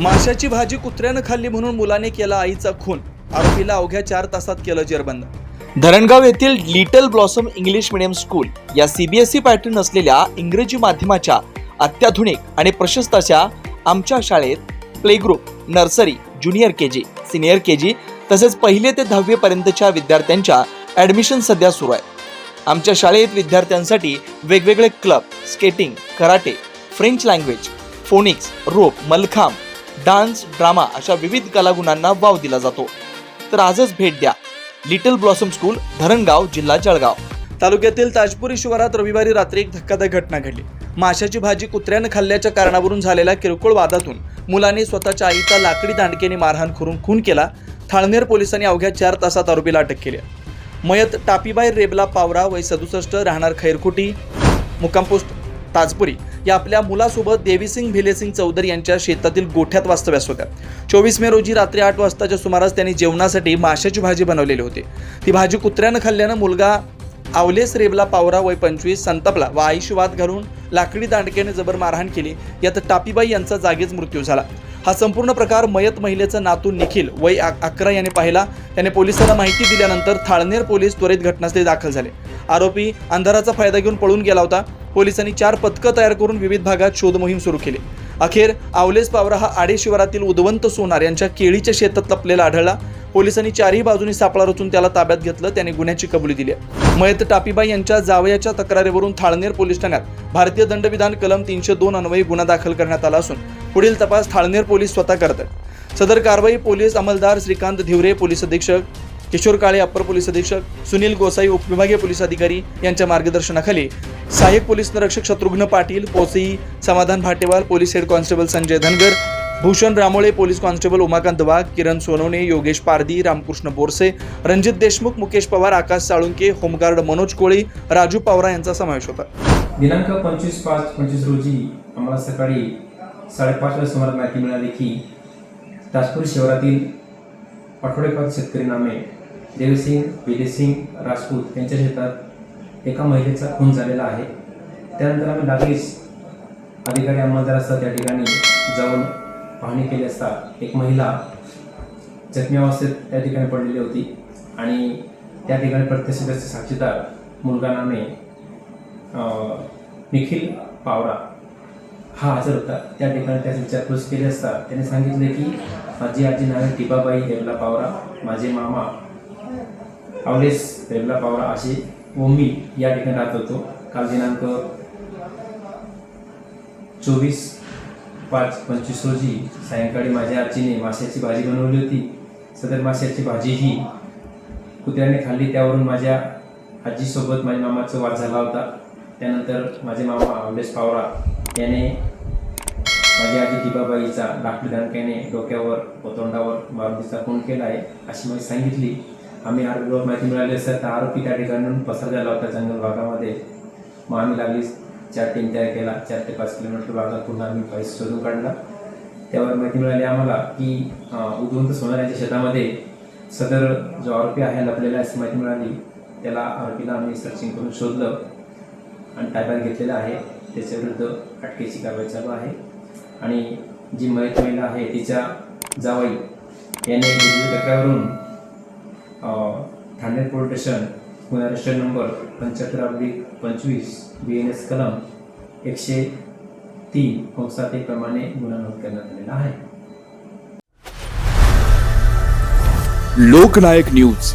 माशाची भाजी कुत्र्यानं खाल्ली म्हणून मुलाने केला आईचा खून. आरोपीला अवघ्या चार तासात केलं जेरबंद. धरणगाव येथील little blossom English medium school या सीबीएसई पॅटर्न असलेल्या इंग्रजी माध्यमाच्या अत्याधुनिक आणि प्रशस्त अशा आमच्या शाळेत play group nursery junior K G senior K G तसेच पहिले ते दहावीपर्यंतच्या विद्यार्थ्यांच्या ॲडमिशन सध्या सुरू आहे. आमच्या शाळेत विद्यार्थ्यांसाठी वेगवेगळे club skating karate French language phonics rope mallakhamb dance drama अशा विविध कलागुणांना वाव दिला जातो. तर आजच भेट द्या. लिटल ब्लॉसम स्कूल धरणगाव जिल्हा जळगाव. तालुक्यातील ताजपुरी शिवारात रविवारी रात्री एक धक्कादायक घटना घडली. माशाची भाजी कुत्र्यानं खाल्ल्याच्या कारणावरून झालेल्या किरकोळ वादातून मुलाने स्वतःच्या आईचा लाकडी दांडकेने मारहाण करून खून केला. थाळनेर पोलिसांनी अवघ्या चार तासात आरोपीला अटक केली. मयत टापीबाई रेबला पावरा वय सदुसष्ट राहणार खैरकुटी मुक्कामपोस्ट ताजपुरी. या आपल्या मुलासोबत देवीसिंग भिलेसिंग चौधरी यांच्या शेतातील गोठ्यात वास्तव्यास होत्या चोवीस मे रोजी रात्री आठ वाजताच्या सुमारास त्यांनी जेवणासाठी माशाची भाजी बनवलेली होती. ती भाजी कुत्र्यानं खाल्ल्यानं मुलगा आवलेस रेबला पावरा वय पंचवीस संतपला व आईशी वाद घालून लाकडी दांडक्याने जबर मारहाण केली. यात टापीबाई यांचा जागीच मृत्यू झाला. हा संपूर्ण प्रकार मयत महिलेचा नातू निखिल वय अकरा याने पाहिला. त्याने पोलिसांना माहिती दिल्यानंतर थाळनेर पोलीस त्वरित घटनास्थळी दाखल झाले. आरोपी अंधाराचा फायदा घेऊन पळून गेला होता. पोलिसांनी चार पथकं तयार करून विविध भागात शोधमोहीम सुरू केली. अखेर आवलेस पावरा हा आडे शिवारातील उदवंत सोनार यांच्या केळीच्या शेतात लपलेला आढळला. पोलिसांनी चारही बाजूनी सापळा रचून त्याला ताब्यात घेतलं त्याने गुन्ह्याची कबुली दिली मयत टापीबाई यांच्या जावयाच्या तक्रारीवरून थाळनेर पोलीस ठाण्यात भारतीय दंडविधान कलम तीनशे दोन अन्वयी गुन्हा दाखल करण्यात आला असून पुढील तपास थाळनेर पोलीस स्वतः करत आहेत सदर कारवाई पोलीस अंमलदार श्रीकांत धिवरे पोलीस अधीक्षक किशोर काळे अप्पर पोलीस अधीक्षक सुनील गोसाई उपविभागीय पोलीस अधिकारी यांच्या मार्गदर्शनाखाली सहाय्यक पोलीस निरीक्षक शत्रुघ्न पाटील पोसई Samadhan Bhatewal police head constable Sanjay Dhangar Bhushan Ramole police constable Umakant Wagh Kiran Sonawane Yogesh Pardi Ramkrishna Borse Ranjit Deshmukh Mukesh Pawar Akash Salunke home guard Manoj Koli Raju Pawara यांचा समावेश होता. दिनांक पंचवीस पाच पंचवीस रोजी आम्हाला सकाळी साडेपाच वाजता सुमारास माहिती मिळाली की ताजपूर शहरातील आठवडेपात शेतकरी नामे देवसिंग विजयसिंग राजपूत यांच्या शेतात एका महिलेचा खून झालेला आहे. त्यानंतर आम्ही लागलीच अधिकारी अंमलदार असतात त्या ठिकाणी जाऊन पाहणी केली असता एक महिला जखमी अवस्थेत त्या ठिकाणी पडलेली होती आणि त्या ठिकाणी प्रत्यक्षदर्शी साक्षीदार मुलगा नामे निखिल पावरा हा हजर होता. त्या ठिकाणी त्यास विचारपूस केली असता. त्याने सांगितले की माझी आजी नावे टिपाबाई रेवला पावरा माझे मामा अवलेस रेवला पावरा असे ओमी या ठिकाणी राहत होतो. काल दिनांक चोवीस पाच पंचवीस रोजी सायंकाळी माझ्या आजीने माशाची भाजी बनवली होती. सदर माशाची भाजी ही कुत्र्याने खाल्ली. त्यावरून माझ्या आजीसोबत माझ्या मामाचा वाद झाला होता. त्यानंतर माझे मामा अमलेश पावरा याने माझ्या आजी दिबाबाईचा लाकडी डोक्यावर व तोंडावर मारुतीचा खून केला आहे अशी माहिती सांगितली. आम्ही आरोपीवर माहिती मिळाली असता त्या आरोपी त्या ठिकाणून पसार झाला होता जंगल भागामध्ये. मग आम्ही लागली चार टीम तयार केला चार ते पाच किलोमीटर भागात पुन्हा आम्ही पैसे शोधून काढला. त्यावर माहिती मिळाली आम्हाला की उद्वंत सोनाऱ्याच्या शेतामध्ये सदर जो आरोपी आहे लपलेला अशी माहिती मिळाली. त्याला आरोपीला आम्ही सर्चिंग करून शोधलं आणि ताब्यात घेतलेलं आहे. त्याच्याविरुद्ध अटकेची कारवाई चालू आहे. आणि जी मयत महिला आहे तिच्या जावई याने विविध तक्रारवरून ठाणे पोलीस स्टेशन गुन्हा रजिस्टर नंबर पंच्याहत्तर अब्लिक पंचवीस बी एन एस कलम एकशे तीन कंसात एक प्रमाणे गुन्हा नोंद करण्यात आलेला आहे. लोकनायक न्यूज.